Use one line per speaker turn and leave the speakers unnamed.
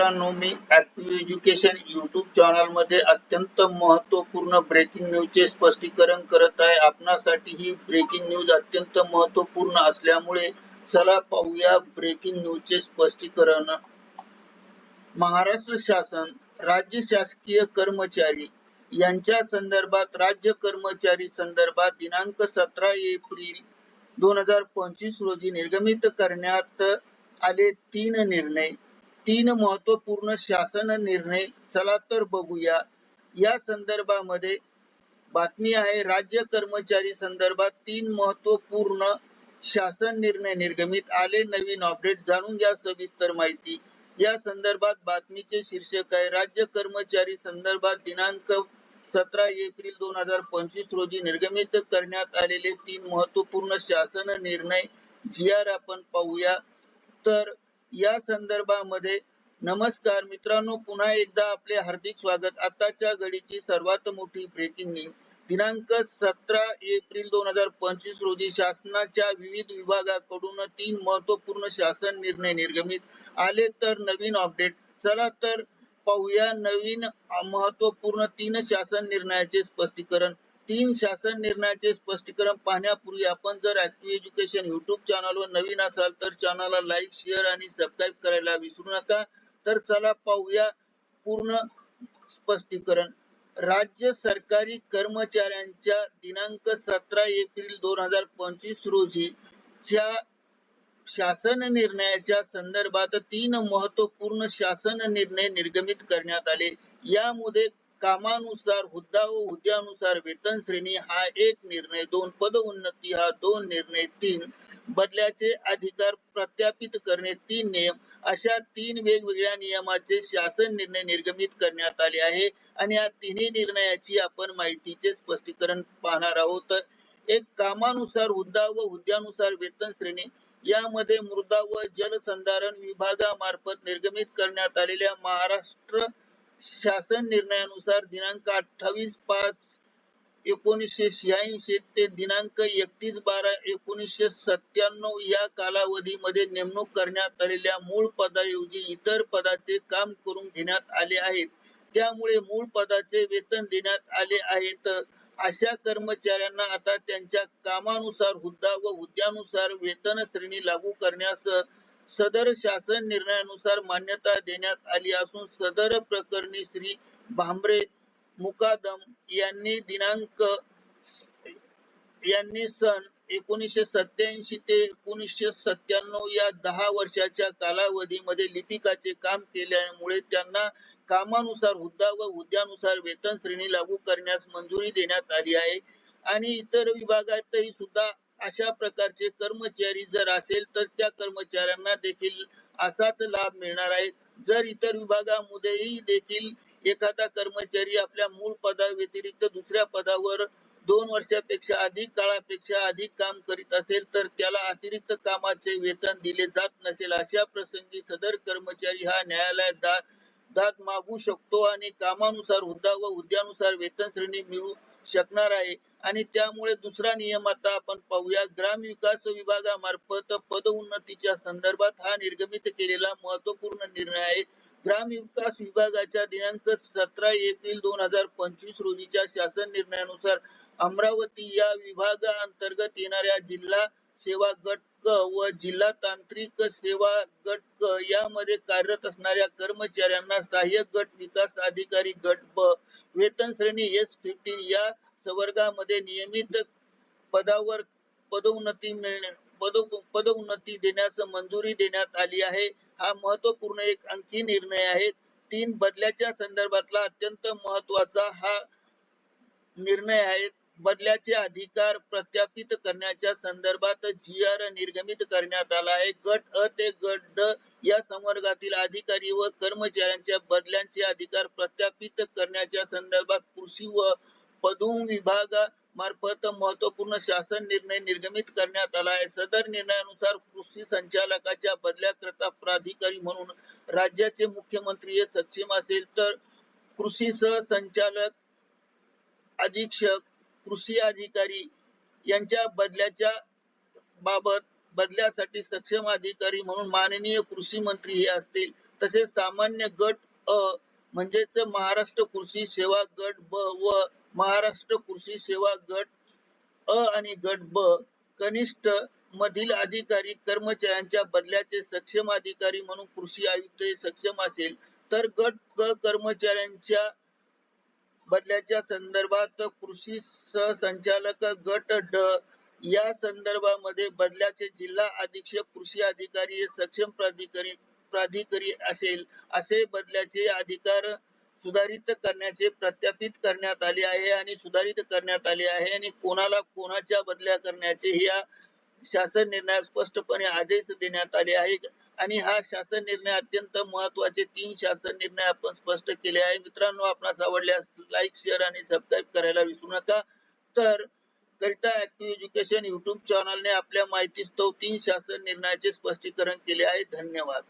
मित्रांनो मी active education YouTube चॅनलमध्ये अत्यंत महत्त्वपूर्ण ब्रेकिंग न्यूज चे स्पष्टीकरण करत आहे. आपणासाठी ही ब्रेकिंग न्यूज अत्यंत महत्त्वपूर्ण असल्यामुळे चला पाहूया ब्रेकिंग न्यूज चे स्पष्टीकरण. महाराष्ट्र शासन राज्य शासकीय कर्मचारी यांच्या संदर्भात राज्य कर्मचारी संदर्भात दिनांक सतरा एप्रिल दोन हजार पंचवीस रोजी निर्गमित करण्यात आले तीन निर्णय. तीन महत्त्वपूर्ण शासन निर्णय. चला तर बघूया. या संदर्भामध्ये बातमी आहे राज्य कर्मचारी संदर्भात तीन महत्त्वपूर्ण शासन निर्णय निर्गमित आले. नवीन अपडेट जाणून घ्या सविस्तर माहिती. या संदर्भात बातमीचे शीर्षक आहे राज्य कर्मचारी संदर्भात दिनांक सतरा एप्रिल दोन हजार पंचवीस रोजी निर्गमित करण्यात आलेले तीन महत्त्वपूर्ण शासन निर्णय. जी आर आपण पाहूया. तर या संदर्भामध्ये नमस्कार मित्रांनो पुन्हा एकदा आपले हार्दिक स्वागत. आताच्या घडीची सर्वात मोठी ब्रेकिंग न्यूज दिनांक सतरा एप्रिल दोन हजार पंचवीस रोजी शासनाच्या विविध विभागाकडून तीन महत्त्वपूर्ण शासन निर्णय निर्गमित आले तर नवीन अपडेट चला तर पाहूया नवीन महत्त्वपूर्ण तीन शासन निर्णयाचे स्पष्टीकरण. तीन शासन निर्णयाचे स्पष्टीकरण पाहण्यापूर्वी आपण जर ऍक्टिव्ह एज्युकेशन युट्यूब चॅनलवर नवीन असाल तर चॅनलला लाईक शेअर आणि सबस्क्राईब करायला विसरू नका. तर चला पाहूया पूर्ण स्पष्टीकरण. राज्य सरकारी कर्मचाऱ्यांच्या दिनांक सतरा एप्रिल दोन हजार पंचवीस रोजी च्या शासन निर्णयाच्या संदर्भात तीन महत्त्वपूर्ण शासन निर्णय निर्गमित करण्यात आले. यामध्ये कामानुसार हुद्दा व हुद्द्यानुसार वेतन श्रेणी हा एक निर्णय दोन पद उन्नती हा दोन निर्णय तीन बदल्याचे अधिकार प्रत्यापित करणे तीन नियम अशा तीन वेगवेगळ्या नियमाचे शासन निर्णय निर्गमित करण्यात आले आहे. आणि या तिन्ही निर्णयाची आपण माहितीचे स्पष्टीकरण पाहणार आहोत. एक कामानुसार हुद्दा व हुद्द्यानुसार वेतन श्रेणी यामध्ये मृदा व जलसंधारण विभागामार्फत निर्गमित करण्यात आलेल्या महाराष्ट्र शासन निर्णयानुसार दिनांक अठ्ठावीस पाच एकोणीसशे शहाऐंशी ते दिनांक एकतीस बारा एकोणीसशे सत्त्याण्णव या कालावधीमध्ये नेमणूक करण्यात आलेल्या मूळ पदाऐवजी इतर पदाचे काम करून घेण्यात आले आहेत त्यामुळे मूळ पदाचे वेतन देण्यात आले आहेत अशा कर्मचाऱ्यांना आता त्यांच्या कामानुसार हुद्दा व हुद्द्यानुसार वेतन श्रेणी लागू करण्यास सदर शासन निर्णयानुसार मान्यता देण्यात आली असून सदर प्रकरणी श्री भांबरे मुकादम यांनी दिनांक यांनी सन एकोणीसशे सत्याऐंशी ते एकोणीसशे सत्त्याण्णव या दहा वर्षाच्या कालावधीमध्ये लिपिकाचे काम केल्यामुळे त्यांना कामानुसार हुद्दा व हुद्द्यानुसार वेतन श्रेणी लागू करण्यास मंजुरी देण्यात आली आहे. आणि इतर विभागातही सुद्धा अशा प्रकारचे कर्मचारी जर असेल तर त्या कर्मचाऱ्यांना देखील असाच लाभ मिळणार आहे. जर इतर विभागामध्येही देखील एखादा कर्मचारी आपल्या मूळ पदा व्यतिरिक्त दुसऱ्या पदावर दोन वर्षापेक्षा अधिक काळापेक्षा अधिक काम करीत असेल तर त्याला अतिरिक्त कामाचे वेतन दिले जात नसेल. अशा प्रसंगी सदर कर्मचारी हा न्यायालयात दाद दाद मागू शकतो आणि कामानुसार हुद्दा व हुद्द्यानुसार वेतन श्रेणी मिळू शकणार आहे. आणि त्यामुळे दुसरा नियम आता आपण पाहूया. ग्राम विकास विभागामार्फत पद उन्नतीच्या संदर्भात हा निर्गमित केलेला महत्त्वपूर्ण निर्णय आहे. ग्राम विकास विभागाच्या दिनांक सतरा एप्रिल दोन हजार पंचवीस रोजीच्या शासन निर्णयानुसार अमरावती या विभागाअंतर्गत येणाऱ्या जिल्हा सेवा गट क व जिल्हा तांत्रिक सेवा गट क यामध्ये कार्यरत असणाऱ्या कर्मचाऱ्यांना सहाय्यक गट विकास अधिकारी गट ब वेतन श्रेणी एस फिफ्टीन या संवर्गामध्ये नियमित पदावर पदोन्नती मिळणे पद पदोन्नती देण्यास मंजुरी देण्यात आली आहे. हा महत्त्वपूर्ण एक अंकी निर्णय आहे. तीन बदल्याच्या संदर्भातला अत्यंत महत्त्वाचा हा निर्णय आहे. बदल्याचे अधिकार प्रत्यापित करण्याच्या संदर्भात जी आर निर्गमित करण्यात आला आहे. गट अ ते गट ड या संवर्गातील अधिकारी व कर्मचाऱ्यांच्या बदल्यांचे अधिकार प्रत्यापित करण्याच्या संदर्भात कृषी व पदूम विभाग मार्फत महत्त्वपूर्ण शासन निर्णय निर्गमित करण्यात आला आहे. सदर निर्णयानुसार कृषी संचालकाच्या बदल्याकरता प्राधिकारी म्हणून राज्याचे मुख्यमंत्री हे सक्षम असेल तर कृषी सहसंचालक अधीक्षक कृषी अधिकारी यांच्या बदल्याच्या बाबत बदल्यासाठी सक्षम अधिकारी म्हणून माननीय कृषी मंत्री हे असतील. तसेच सामान्य गट अ म्हणजेच महाराष्ट्र कृषी सेवा गट ब व महाराष्ट्र कृषी सेवा गट अ आणि गट ब कनिष्ठ मधील अधिकारी कर्मचाऱ्यांच्या बदल्याचे सक्षम अधिकारी म्हणून कृषी आयुक्त हे सक्षम असेल. तर गट क कर्मचाऱ्यांच्या बदल्याच्या संदर्भात कृषी सहसंचालक गट ड या संदर्भामध्ये बदल्याचे जिल्हा अधीक्षक कृषी अधिकारी सक्षम प्राधिकारी प्राधिकारी असेल असे बदल्याचे अधिकार सुधारित करण्याचे प्रत्यापित करण्यात आले आहे आणि सुधारित करण्यात आले आहे आणि कोणाला कोणाच्या बदल्या करण्याचे या शासन निर्णयात स्पष्टपणे आदेश देण्यात आले आहेत. आणि हा शासन निर्णय अत्यंत महत्त्वाचे तीन शासन निर्णय आपण स्पष्ट केले आहे. मित्रांनो आपणास आवडल्यास लाईक शेअर आणि सबस्क्राईब करायला विसरू नका. तर करिता ऍक्टिव्ह एज्युकेशन युट्यूब चॅनलने आपल्या माहितीस्तव तीन शासन निर्णयाचे स्पष्टीकरण केले आहे. धन्यवाद.